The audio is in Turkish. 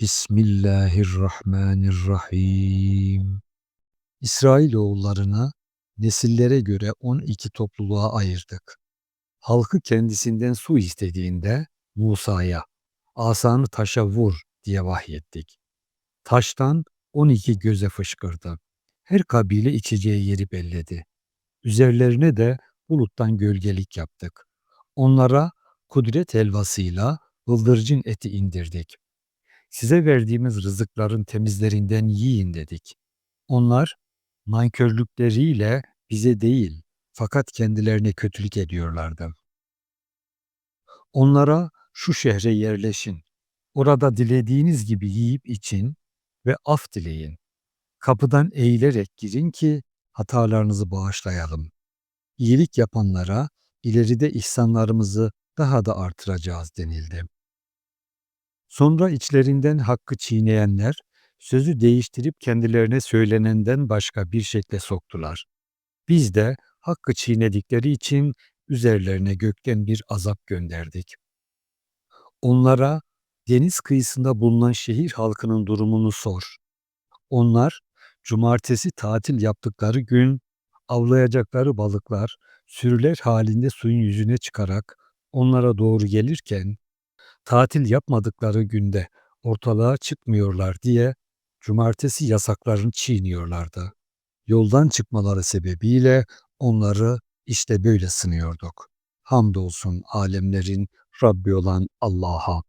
Bismillahirrahmanirrahim. İsrailoğullarına nesillere göre 12 topluluğa ayırdık. Halkı kendisinden su istediğinde Musa'ya asanı taşa vur diye vahyettik. Taştan 12 göze fışkırdı. Her kabile içeceği yeri belledi. Üzerlerine de buluttan gölgelik yaptık. Onlara kudret helvasıyla bıldırcın eti indirdik. Size verdiğimiz rızıkların temizlerinden yiyin dedik. Onlar nankörlükleriyle bize değil fakat kendilerine kötülük ediyorlardı. Onlara şu şehre yerleşin. Orada dilediğiniz gibi yiyip için ve af dileyin. Kapıdan eğilerek girin ki hatalarınızı bağışlayalım. İyilik yapanlara ileride ihsanlarımızı daha da artıracağız denildi. Sonra içlerinden hakkı çiğneyenler sözü değiştirip kendilerine söylenenden başka bir şekle soktular. Biz de hakkı çiğnedikleri için üzerlerine gökten bir azap gönderdik. Onlara deniz kıyısında bulunan şehir halkının durumunu sor. Onlar cumartesi tatil yaptıkları gün avlayacakları balıklar sürüler halinde suyun yüzüne çıkarak onlara doğru gelirken tatil yapmadıkları günde ortalığa çıkmıyorlar diye cumartesi yasaklarını çiğniyorlardı. Yoldan çıkmaları sebebiyle onları işte böyle sınıyorduk. Hamdolsun alemlerin Rabbi olan Allah'a.